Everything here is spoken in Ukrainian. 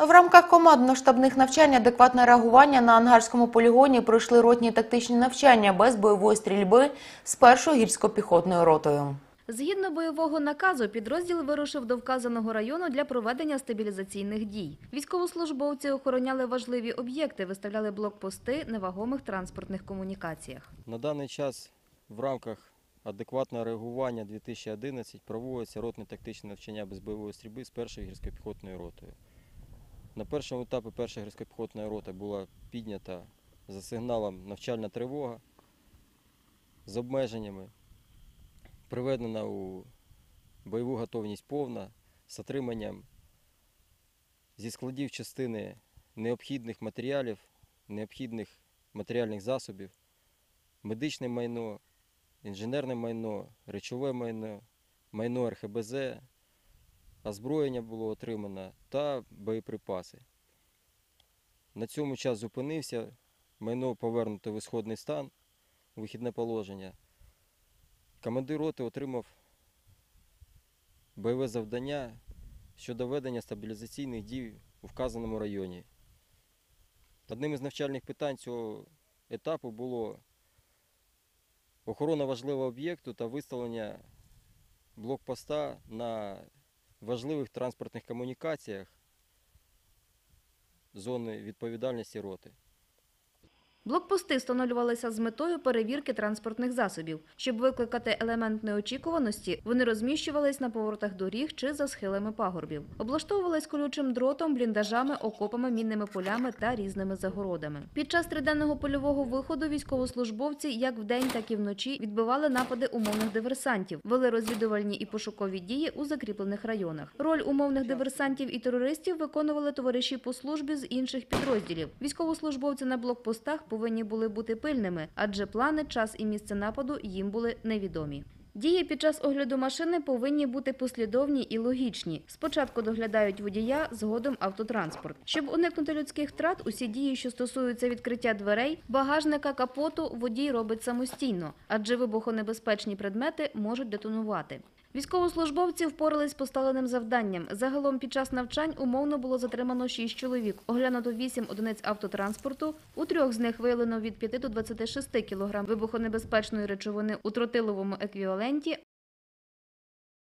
В рамках командно-штабних навчань адекватне реагування на ангарському полігоні пройшли ротні тактичні навчання без бойової стрільби з першою гірсько-піхотною ротою. Згідно бойового наказу, підрозділ вирушив до вказаного району для проведення стабілізаційних дій. Військовослужбовці охороняли важливі об'єкти, виставляли блокпости на вагомих транспортних комунікаціях. На даний час в рамках адекватного реагування 2011 проводиться ротне тактичне навчання без бойової стрільби з першою гірсько-піхотною ротою. На першому етапі перша гірсько-піхотна рота була піднята за сигналом навчальна тривога з обмеженнями, приведена у бойову готовність повна з отриманням зі складів частини необхідних матеріалів, необхідних матеріальних засобів, медичне майно, інженерне майно, речове майно, майно РХБЗ, озброєння було отримано та боєприпаси. На цьому час зупинився, майно повернуто в ісходний стан, вихідне положення. Командир роти отримав бойове завдання щодо ведення стабілізаційних дій у вказаному районі. Одним із навчальних питань цього етапу було охорона важливого об'єкту та виставлення блокпоста на важливих транспортних комунікаціях зони відповідальності роти. Блокпости встановлювалися з метою перевірки транспортних засобів. Щоб викликати елемент неочікуваності, вони розміщувались на поворотах доріг чи за схилами пагорбів. Облаштовувались колючим дротом, бліндажами, окопами, мінними полями та різними загородами. Під час триденного польового виходу військовослужбовці як вдень, так і вночі відбивали напади умовних диверсантів, вели розвідувальні і пошукові дії у закріплених районах. Роль умовних диверсантів і терористів виконували товариші по службі з інших підрозділів. Військовослужбовці на блокпостах повинні були бути пильними, адже плани, час і місце нападу їм були невідомі. Дії під час огляду машини повинні бути послідовні і логічні. Спочатку доглядають водія, згодом автотранспорт. Щоб уникнути людських втрат, усі дії, що стосуються відкриття дверей, багажника, капоту, водій робить самостійно, адже вибухонебезпечні предмети можуть детонувати. Військовослужбовці впорались з поставленим завданням. Загалом під час навчань умовно було затримано 6 чоловік, оглянуто 8 одиниць автотранспорту. У трьох з них виявлено від 5 до 26 кг вибухонебезпечної речовини у тротиловому еквіваленті,